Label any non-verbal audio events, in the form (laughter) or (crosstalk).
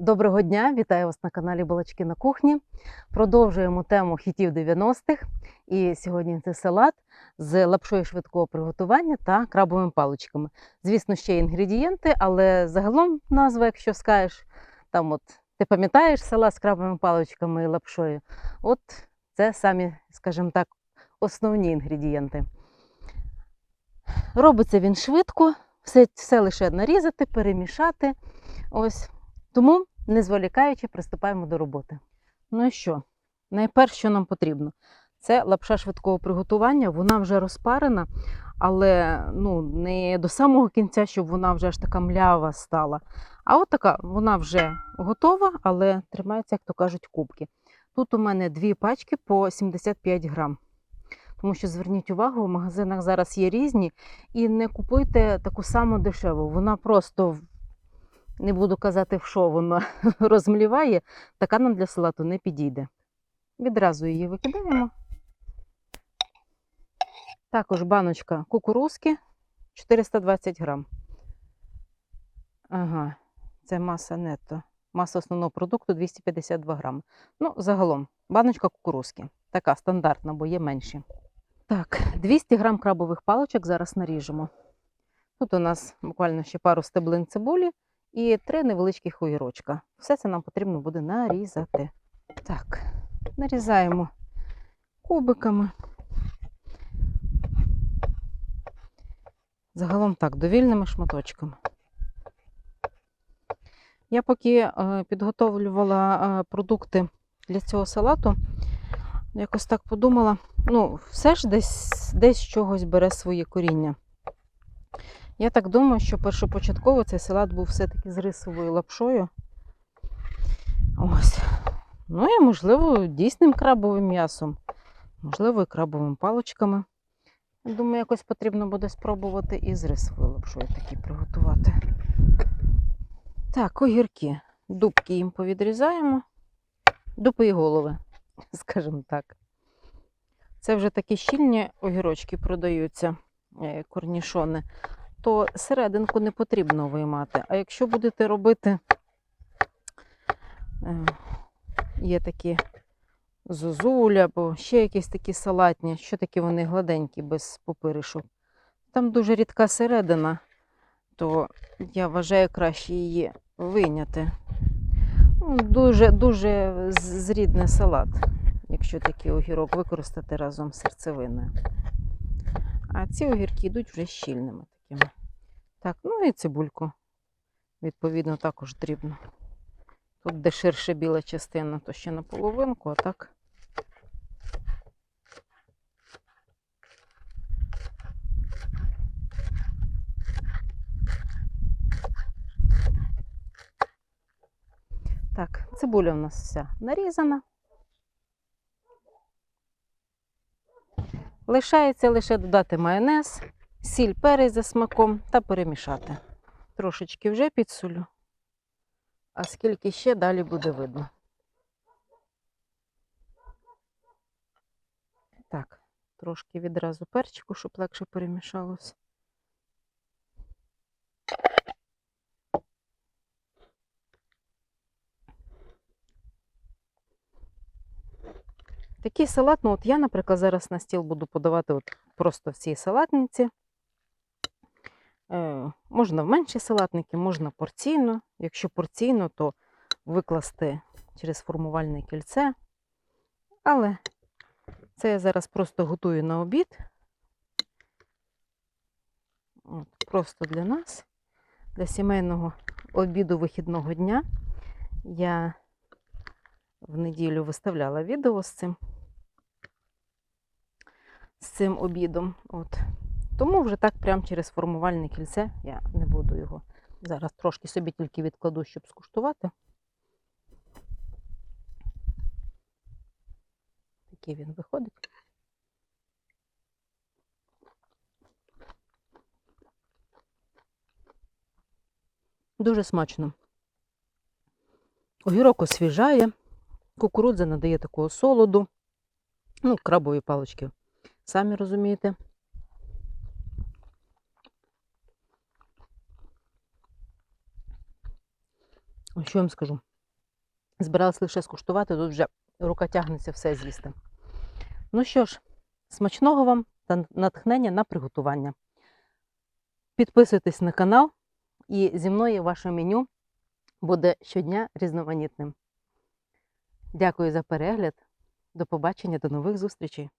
Доброго дня! Вітаю вас на каналі Балачки на кухні. Продовжуємо тему хітів 90-х. І сьогодні це салат з лапшою швидкого приготування та крабовими паличками. Звісно, ще інгредієнти, але загалом назва, якщо скажеш, там от ти пам'ятаєш салат з крабовими паличками і лапшою. От це самі, скажімо так, основні інгредієнти. Робиться він швидко, все, все лише нарізати, перемішати. Ось тому, не зволікаючи, приступаємо до роботи. Ну і що? Найперше, що нам потрібно, це лапша швидкого приготування. Вона вже розпарена, але ну, не до самого кінця, щоб вона вже аж така млява стала. А от така, вона вже готова, але тримається, як то кажуть, кубки. Тут у мене дві пачки по 75 грам. Тому що зверніть увагу, в магазинах зараз є різні, і не купуйте таку саму дешеву. Вона просто не буду казати, в що вона (laughs) розмліває, така нам для салату не підійде. Відразу її викидаємо. Також баночка кукурузки 420 грам. Ага, це маса нетто. Маса основного продукту 252 грами. Ну, загалом, баночка кукурузки. Така стандартна, бо є менші. Так, 200 грам крабових паличок зараз наріжемо. Тут у нас буквально ще пару стеблин цибулі і три невеличких огірочка. Все це нам потрібно буде нарізати. Так, нарізаємо кубиками. Загалом так, довільними шматочками. Я поки е, підготовлювала е, продукти для цього салату, якось так подумала, ну, все ж десь, десь чогось бере своє коріння. Я так думаю, що першопочатково цей салат був все-таки з рисовою лапшою. Ось. Ну і, можливо, дійсним крабовим м'ясом, можливо, і крабовими паличками. Думаю, якось потрібно буде спробувати і з рисовою лапшою такі приготувати. Так, огірки. Дубки їм повідрізаємо. Дупи і голови, (laughs) скажімо так. Це вже такі щільні огірочки продаються, е, корнішони то серединку не потрібно виймати. А якщо будете робити, е, є такі зозуля або ще якісь такі салатні, що такі вони гладенькі, без попиришок. Там дуже рідка середина, то я вважаю краще її вийняти. Ну, Дуже, дуже зрідний салат, якщо такий огірок використати разом з серцевиною. А ці огірки йдуть вже щільними такими. Так, ну і цибульку. Відповідно, також дрібно. Тут, де ширше біла частина, то ще на половинку, а так. Так, цибуля у нас вся нарізана. Лишається лише додати майонез, сіль, перець за смаком та перемішати. Трошечки вже підсолю, а скільки ще далі буде видно. Так, трошки відразу перчику, щоб легше перемішалося. Такий салат, ну от я, наприклад, зараз на стіл буду подавати от просто в цій салатниці. Е, можна в менші салатники, можна порційно. Якщо порційно, то викласти через формувальне кільце. Але це я зараз просто готую на обід. От, просто для нас, для сімейного обіду вихідного дня. Я в неділю виставляла відео з цим, з цим обідом. От. Тому вже так прямо через формувальне кільце я не буду його. Зараз трошки собі тільки відкладу, щоб скуштувати. Такий він виходить. Дуже смачно. Огірок освіжає, кукурудза надає такого солоду. Ну, крабові палички. Самі розумієте. Що я вам скажу? Збиралась лише скуштувати, тут вже рука тягнеться все з'їсти. Ну що ж, смачного вам та натхнення на приготування. Підписуйтесь на канал, і зі мною ваше меню буде щодня різноманітним. Дякую за перегляд. До побачення, до нових зустрічей!